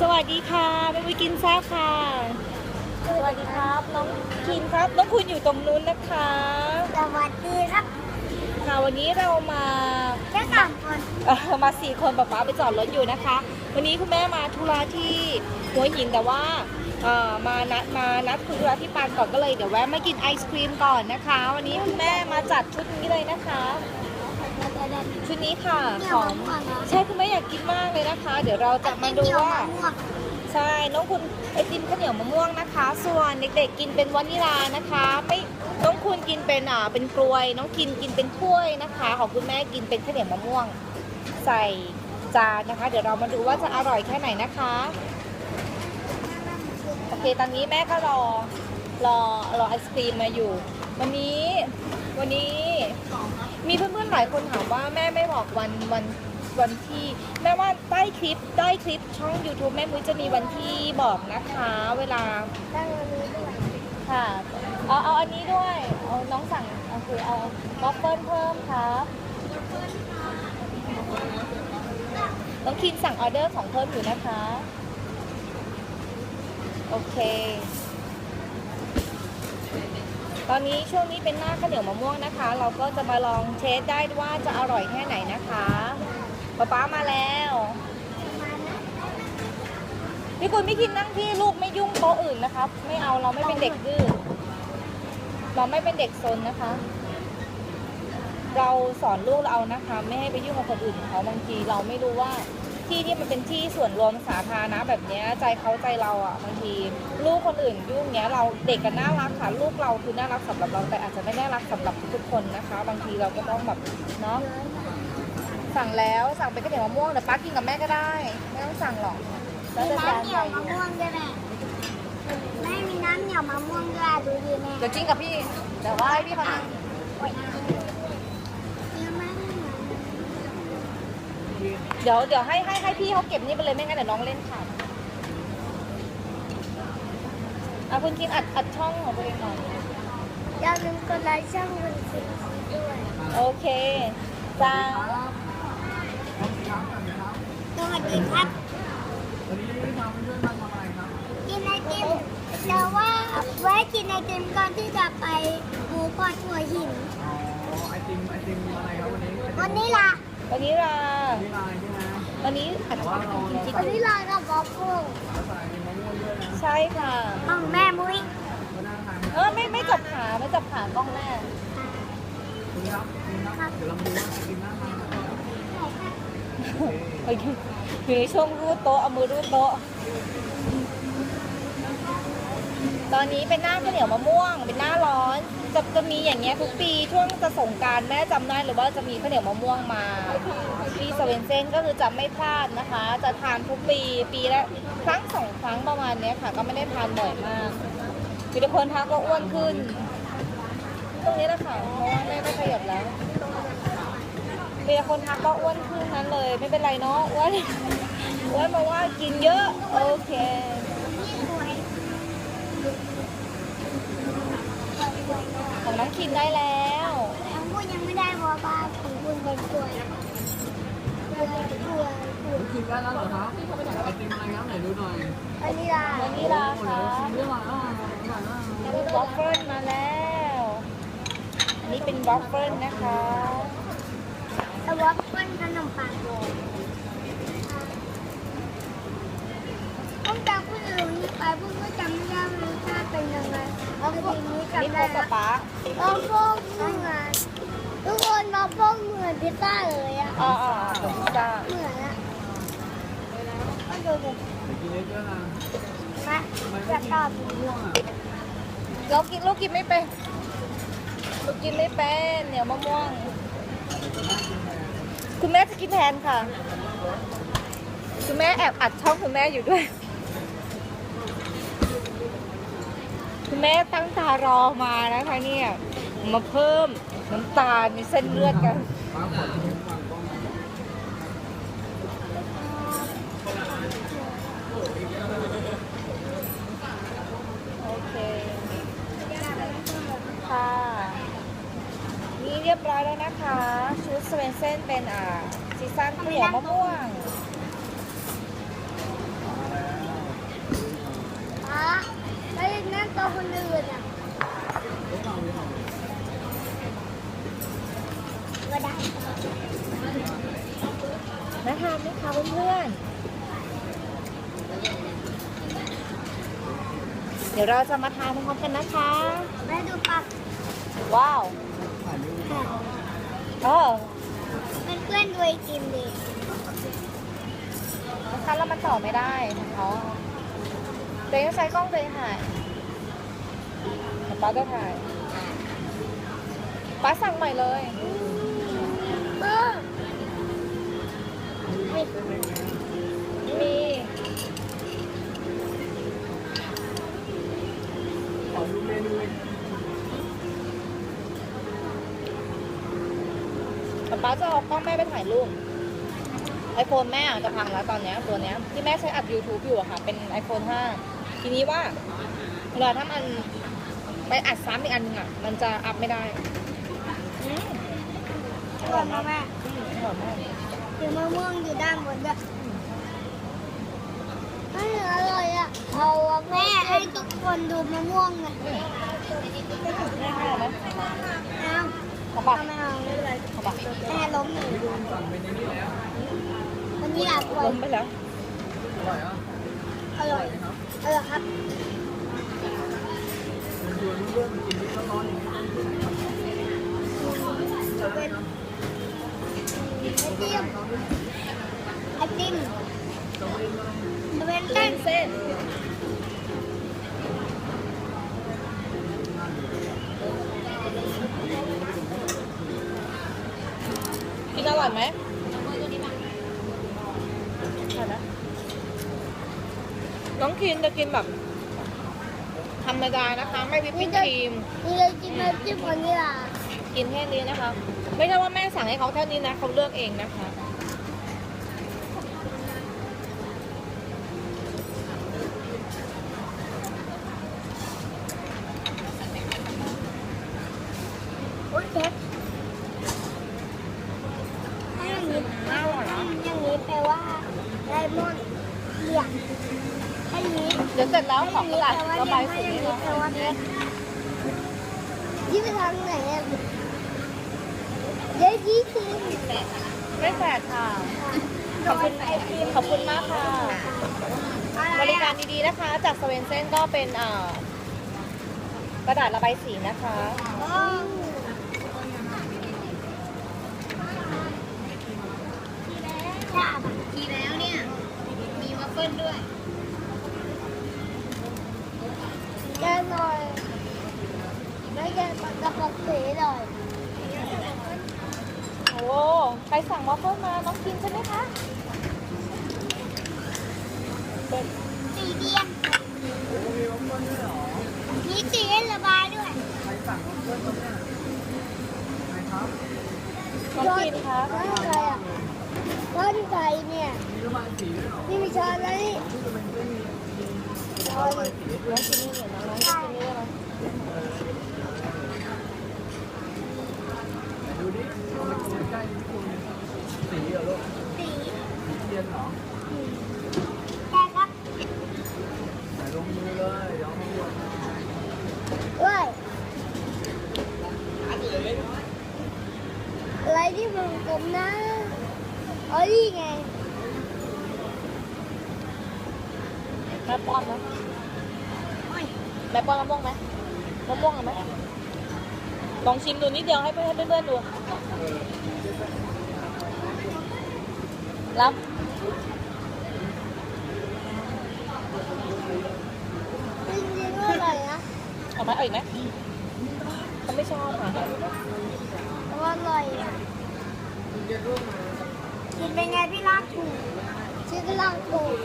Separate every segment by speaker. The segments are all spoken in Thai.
Speaker 1: สวัสดีค่ะเป็นวิกินซ่าค่ะ สวัสดีครับ น้องคินครับน้องคุณอยู่ตรงนู้นนะคะ
Speaker 2: สวัสดีครับ
Speaker 1: ค่ะวันนี้เรามา
Speaker 2: แค่สามคน
Speaker 1: เอ่อมาสี่คนป๊าป๊าไปจอดรถอยู่นะคะ วันนี้คุณแม่มาธุระที่หัวหินแต่ว่าเอ่อมานัดมานัดคุยธุระที่ปานก่อนก็เลยเดี๋ยวแวะมากินไอศครีมก่อนนะคะ วันนี้คุณแม่มาจัดชุดนี้เลยนะคะ ชุดนี้ค่ะ
Speaker 2: เนี่
Speaker 1: ข
Speaker 2: ย
Speaker 1: อง
Speaker 2: มะม่วงเหรอ
Speaker 1: ใช่คุณแม่อยากกินมากเลยนะคะ เดี๋ยวเราจะมาดูว่า
Speaker 2: ไอ้เปรี้ยมะม่วง
Speaker 1: ใช่น้องคุณไอติมข้าวเหนียวมะม่วงนะคะ ส่วนเด็กๆกินเป็นวานิลานะคะไม่น้องคุณกินเป็นอ่าเป็นกล้วย น้องกินกินเป็นถ้วยนะคะ ของคุณแม่กินเป็นข้าวเหนียวมะม่วง ใส่จานนะคะ เดี๋ยวเรามาดูว่าจะอร่อยแค่ไหนนะคะโอเคตอนนี้แม่ก็รอรอรอไอศครีมมาอยู่ วันนี้วันนี้ มีเพื่อนๆหลายคนถามว่าแม่ไม่บอกวันวันวันที่ แม่ว่าใต้คลิปใต้คลิปช่อง YouTube แม่มุ้ยจะมีวันที่บอกนะคะ เวลา
Speaker 2: ตั้งวันนี้ด้วย
Speaker 1: ค่ะ เอาเอาอันนี้ด้วยเอาน้องสั่งเอาคือเอาบัฟเฟิลเพิ่มครับน้องคินสั่งออเดอร์ของเพิ่มอยู่นะคะ โอเค ตอนนี้ช่วงนี้เป็นหน้าข้าวเหนียวมะม่วงนะคะ เราก็จะมาลองเทสได้ว่าจะอร่อยแค่ไหนนะคะป๊าป๊ามาแล้วพี่คุณไม่คิดนั่งที่ลูกไม่ยุ่งโต๊ะอื่นนะครับไม่เอาเราไม่เป็นเด็กดื้อเราไม่เป็นเด็กซนนะคะ เราสอนลูกเรานะคะ ไม่ให้ไปยุ่งกับคนอื่นเขาบางทีเราไม่รู้ว่า ที่ที่มันเป็นที่ส่วนรวมสาธารณะแบบเนี้ยใจเขาใจเราอะบางทีลูกคนอื่นยุ่งเนี้ยเราเด็กกันน่ารักค่ะลูกเราคือน่ารักสำหรับเราแต่อาจจะไม่น่ารักสำหรับทุกๆคนนะคะ บางทีเราก็ต้องแบบเนาะสั่งแล้วสั่งเป็นข้าวเหนียวมะม่วงเดี๋ยวป้ากินกับแม่ก็ได้ ไม่ต้องสั่งหรอกแล้ว
Speaker 2: มี
Speaker 1: แต่จาน
Speaker 2: น้ำเหนี
Speaker 1: ให
Speaker 2: ย
Speaker 1: ญ่
Speaker 2: วมะม่วงด้วยแม่แม่มีน้ำเหนียวมะม่วงด้วยดูดีแม่
Speaker 1: เดี๋ยวจิ้งกับพี่เดี๋ยวว่าให้พี่เขานั่ง
Speaker 2: โอ๊ยเยอะมากเลย
Speaker 1: เดี๋ยวเดี๋ยวให้ให้ให้พี่เขาเก็บนี่ไปเลยไม่งั้นเดี๋ยวน้องเล่นค่ะอะคุณกินอัดอัดช่องของตัวเองหน่อย
Speaker 2: อย่าลืมกดไลค์ช่องคุณสิด้วย
Speaker 1: โอเคจ้า
Speaker 2: สวัสดีครับ
Speaker 3: วันนี้ทำเพื่อนมาทำอะไรครับ
Speaker 2: กินไอติมแต่ว่าไว้กินไอติมก่อนที่จะไปหมูปอดหัวหิน
Speaker 3: อ๋อไอติมไอติมอะไรครับวันนี้
Speaker 2: วันนี้ล่ะ
Speaker 1: วันนี้ล่ะ
Speaker 3: นี่ลายใช่ไหม
Speaker 1: วันนี้อัดช่องของคุณกิ๊ก
Speaker 2: วันนี้ลากับบอฟเฟิล
Speaker 3: แล้วใส่ไอติมมะม่วงด้วยนะ
Speaker 1: ใช่ค่ะ
Speaker 2: ของแม่มุ้ย
Speaker 3: ก็น่าทาน
Speaker 1: เออไม่ไม่จับขาไม่จับขากล้องแม่
Speaker 3: คุณครับคุณครับเดี๋ยวลองดูว่าไอติมน่าทานไหมครับ
Speaker 1: เฮ้ยอยู่ในช่วงรูดโต๊ะเอามือรูดโต๊ะ ตอนนี้เป็นหน้าข้าวเหนียวมะม่วง เป็นหน้าร้อน จะจะมีอย่างเงี้ยทุกปีช่วงจะสงกรารแม่จำได้หรือว่าจะมีข้าวเหนียวมะม่วงมาที่สเวนเซนก็คือจะไม่พลาดนะคะ จะทานทุกปีปีละครั้งสองครั้งประมาณเนี้ยค่ะ ก็ไม่ได้ทานบ่อยมากมีแต่คนทักก็อ้วนขึ้น ตรงนี้แหละค่ะเพราะว่าแม่ไม่ขยับแล้วมีแต่คนทักก็อ้วนขึ้นนั้นเลย ไม่เป็นไรเนาะอ้วนอ้วนมาว่ากินเยอะโอเค ของน้องคินได้แล้ว
Speaker 2: ของคุณยังไม่ได้เพราะว่าของคุณเป็นกล้วยกล้วยกล้วยกล้วย
Speaker 3: คุณกินได้แล้วเหรอครับไอติมอะไรครับไหนดูหน่อย
Speaker 2: อันนี้ล่ะ
Speaker 1: วันนี้ล่ะ
Speaker 3: โอ้โห
Speaker 1: ค่ะ
Speaker 3: ชิมได้หรอร่อยมาก
Speaker 1: มีวอฟเฟิลมาแล้ว อันนี้เป็นวอฟเฟิลนะคะ
Speaker 2: แต่ว่าเป็นขนมปังผม จำคุณอื่ไปผมก็จำไม่ได้ว่ารสชาติเป็นยังไงแล้วทีนี้
Speaker 1: อันนี้
Speaker 2: จำ
Speaker 1: โค
Speaker 2: ได้
Speaker 1: กกับ
Speaker 2: แล้ว
Speaker 1: ป๊า
Speaker 2: เราพวกเหมือนทุกคนเราพวกเหมือนพิซซ่าเลยอะ
Speaker 1: อ๋อพิซซ่า
Speaker 2: เหมือนอะก็ดูดิ
Speaker 3: กินเยอะนะ
Speaker 2: มา
Speaker 3: ทำไมไม่
Speaker 2: จะ
Speaker 3: กิน
Speaker 2: ตอบ
Speaker 3: มะม่วง
Speaker 1: เรากินลูกกินไม่เป็นลูกกินไม่เป็นเหนียวมะม่วง คุณแม่จะกินแทนค่ะ คุณแม่แอบอัดช่องคุณแม่อยู่ด้วย คุณแม่ตั้งตารอมานะคะเนี่ยมาเพิ่มน้ำตาลในเส้นเลือดกันโอเคค่ะนี่เรียบร้อยแล้วนะคะ ชุดสเวนเซนเป็นอ่าซีซั่นข้าวเหนียวมะม่วง
Speaker 3: ตัว
Speaker 1: คนอื่นอะ
Speaker 2: ก็ได้
Speaker 1: น่าทานไหมคะเพื่อนเดี๋ยวเราจะมาทานพร้อมกันนะคะ
Speaker 2: แม่ดูป
Speaker 1: ลาว้า
Speaker 2: ว
Speaker 1: เออ
Speaker 2: เพื่อนด้วยกินดิ
Speaker 1: นะคะเราวมัต่อไม่ได้ของเขาเจ๊ใช้กล้องเลยค่ะ ป้าจะถ่ายป้าสั่งใหม่เลย
Speaker 2: เออ
Speaker 1: มี
Speaker 3: ขอดูเมนูเลย
Speaker 1: แต่ป้าจะเอากล้องแม่ไปถ่ายรูปไอโฟนแม่อะจะพังแล้วตอนเนี้ยตัวเนี้ยที่แม่ใช้อัด YouTube อยู่อะค่ะ เป็น iPhone 5 ทีนี้ว่าเวลาถ้ามัน ไปอัดซ้ำอีกอันหนึงอะมันจะอัพไม่ได้อืม
Speaker 2: อร่อยมากแม่
Speaker 1: อืมอร่อยมาก
Speaker 2: ถึงมะม่วงอยู่ด้านบนด้วยไม่อร่อยอะเอาอะแม่ให้ทุกคนดูมะม่วงเลย
Speaker 1: ง่ายๆไหม
Speaker 2: เอา
Speaker 1: ขอบัก
Speaker 2: ไม่เอาไม่เป็นไร
Speaker 1: ขอบัก
Speaker 2: แม่ล้มหนู
Speaker 3: พี่โดนสั่งเป็นในนี้แล้ว
Speaker 2: วันนี้หลับไว
Speaker 1: ล้มไปแล้ว
Speaker 3: อร่อยอะ
Speaker 2: อร่อยอร่อยครับ ติมไอติมจะเป็น
Speaker 1: เส้
Speaker 2: เต้
Speaker 1: น
Speaker 2: น
Speaker 1: เส้นกินอร่อยไหมอร่อยนะน้องคินจะกินแบบ ธรรมดานะคะ ไม่วิปปิ้งครีม
Speaker 2: นี่เลยกินไอติมวันนี้ล่ะ
Speaker 1: กินแค่นี้นะคะ ไม่ใช่ว่าแม่สั่งให้เขาแค่นี้นะเขาเลือกเองนะคะ
Speaker 2: โอ๊ยเพชรถ้าอย่างนี้ถ้าอย่างนี้แปลว่าไดมอนด์เหลี่ยมถ้าอย่างนี้
Speaker 1: เสร็จแล้วขอกระดาษระบายสี
Speaker 2: นี้
Speaker 1: เนาะ
Speaker 2: แปลว่าเพชรยี่ไปทางไหนเดี๋ยวยี่คือ
Speaker 1: ไม่แฝดค่ะ ขอบคุณขอบคุณมากค่ะ บริการดีๆนะคะ จากสเวนเซนก็เป็นกระดาษระบายสีนะคะ
Speaker 2: ทีแล้วเนี่ย มีวัฟเฟิลด้วยแกหน่อยไม่ แกปักกระปักสีหน่อย
Speaker 1: โอ้ใครสั่งวอฟเฟิลมา น้องกินใช่ไหมคะเป็น
Speaker 2: สีเดียม
Speaker 3: โอ้มีวัฟเฟิลด้วยเหรอ
Speaker 2: มีสีให้ระบายด้วย
Speaker 3: ใครสั่งวัฟเฟิลมาเนี่ยใครครับ
Speaker 1: น้องกินคะ
Speaker 2: ร้อนอะไรอะร้อนไก่เนี่ย
Speaker 3: มีระบายสีด้วยเหรอ
Speaker 2: นี่มีช้อนแล้วนี่
Speaker 3: ที่จะเป็นเส้นมี
Speaker 2: ช้อน
Speaker 3: ระบายสี
Speaker 1: น้องกินนี่เหรอน้องกินนี่เหรอ
Speaker 3: ไหนดูดิ เอามาดูใกล้ๆที่คุณสีเหรอลูก
Speaker 2: สี
Speaker 3: สีเทียนเหรอ
Speaker 2: แกครับ
Speaker 3: ไหน ลงมือเลยเดี๋ยวเอามาบวช
Speaker 2: เว้ยอะไรที่มันกลมนะเอ้ยนี่ไง
Speaker 1: แม่ป้อนนะแม่ป้อนมะม่วงไหมมะม่วงเอาไหมลองชิมดูนิดเดียวให้เพื่อนๆเพื่อนๆดูรับ
Speaker 2: จริงๆว่าอร่อยนะ
Speaker 1: เอาไหมเอาอีกไหมเขาไม่ชอบค่ะ
Speaker 2: แต่ว่าอร่อยอะกินเป็นไงพี่รักถูกชื่อก็รักถูก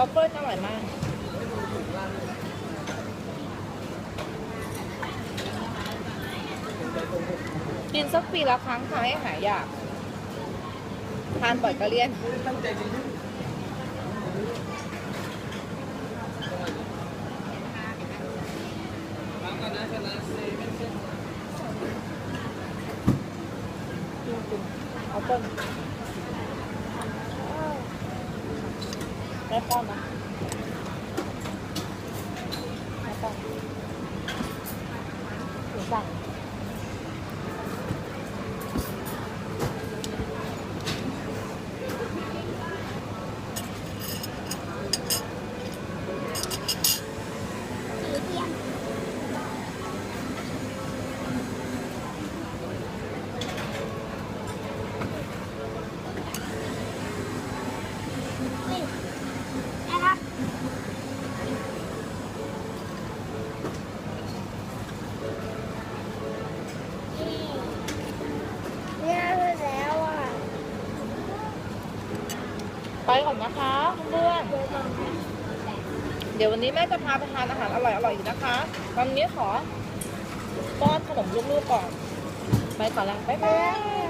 Speaker 1: อฟเฟิลอร่อยมากกินสักปีละครั้งค่ะให้หายอยาก ทานบ่อยก็เลี่ยน
Speaker 3: ตั้งใจจริง
Speaker 1: เอาต้น Ayan. อยก่อนนะคะเพื่อนเดี๋ยววันนี้แม่จะพาไปทานอาหารอร่อยๆอยู่นะคะตอนนี้ขอป้อนขนมลูกๆก่อน ไปก่อนแล้วบ๊ายบาย